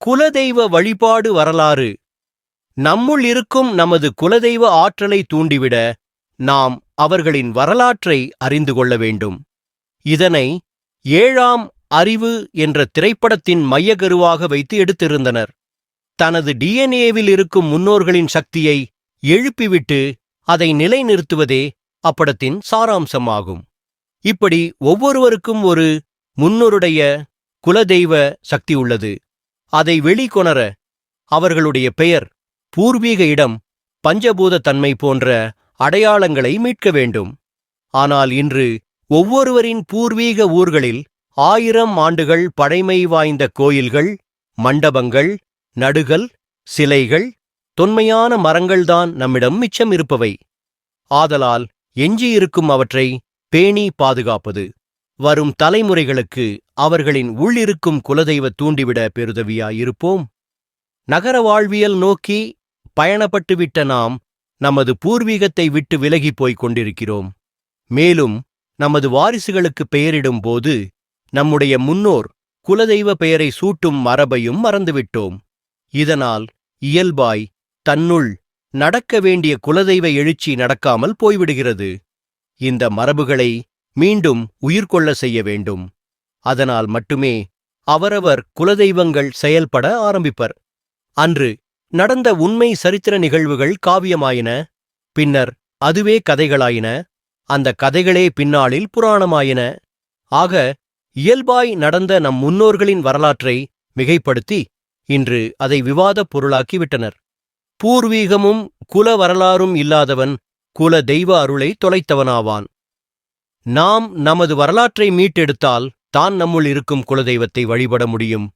குலதெய்வ வழிபாடு வரலாறு. நம்முள் இருக்கும் நமது குலதெய்வ ஆற்றலை தூண்டிவிட நாம் அவர்களின் வரலாற்றை அறிந்து கொள்ள வேண்டும். இதனை ஏழாம் அறிவு என்ற திரைப்படத்தின் மையக்கருவாக வைத்து எடுத்திருந்தனர். தனது டிஎன்ஏவில் இருக்கும் முன்னோர்களின் சக்தியை எழுப்பிவிட்டு அதை நிலைநிறுத்துவதே அப்படத்தின் சாராம்சமாகும். இப்படி ஒவ்வொருவருக்கும் ஒரு முன்னோருடைய குலதெய்வ சக்தி உள்ளது. அதை வெளிக்கொணர அவர்களுடைய பெயர் பூர்வீக இடம் பஞ்சபூத தன்மை போன்ற அடையாளங்களை மீட்க வேண்டும். ஆனால் இன்று ஒவ்வொருவரின் பூர்வீக ஊர்களில் ஆயிரம் ஆண்டுகள் பழைமை வாய்ந்த கோயில்கள் மண்டபங்கள் நடுகள் சிலைகள் தொன்மையான மரங்கள்தான் நம்மிடம் மிச்சம் இருப்பவை ஆதலால் எஞ்சியிருக்கும் அவற்றை பேணி பாதுகாப்பது. வரும் தலைமுறைகளுக்கு அவர்களின் உள்ளிருக்கும் குலதெய்வ தூண்டிவிட பெருதவியாயிருப்போம். நகர வாழ்வியல் நோக்கி பயணப்பட்டுவிட்ட நாம் நமது பூர்வீகத்தை விட்டு விலகிப் போய்க் கொண்டிருக்கிறோம். மேலும் நமது வாரிசுகளுக்கு பெயரிடும் போது நம்முடைய முன்னோர் குலதெய்வ பெயரை சூட்டும் மரபையும் மறந்துவிட்டோம். இதனால் இயல்பாய் தன்னுள் நடக்க வேண்டிய குலதெய்வ எழுச்சி நடக்காமல் போய்விடுகிறது. இந்த மரபுகளை மீண்டும் உயிர்கொள்ள செய்ய வேண்டும். அதனால் மட்டுமே அவரவர் குலதெய்வங்கள் செயல்பட ஆரம்பிப்பர். அன்று நடந்த உண்மை சரித்திர நிகழ்வுகள் காவியமாயின. பின்னர் அதுவே கதைகளாயின. அந்த கதைகளே பின்னாளில் புராணமாயின. ஆக இயல்பாய் நடந்த நம் முன்னோர்களின் வரலாற்றை மிகைப்படுத்தி இன்று அதை விவாதப் பொருளாக்கிவிட்டனர் பூர்வீகமும் குல வரலாறும் இல்லாதவன் குல தெய்வ அருளை தொலைத்தவனாவான். நாம் நமது வரலாற்றை மீட்டெடுத்தால் தான் நம்முள் இருக்கும் குலதெய்வத்தை வழிபட முடியும்.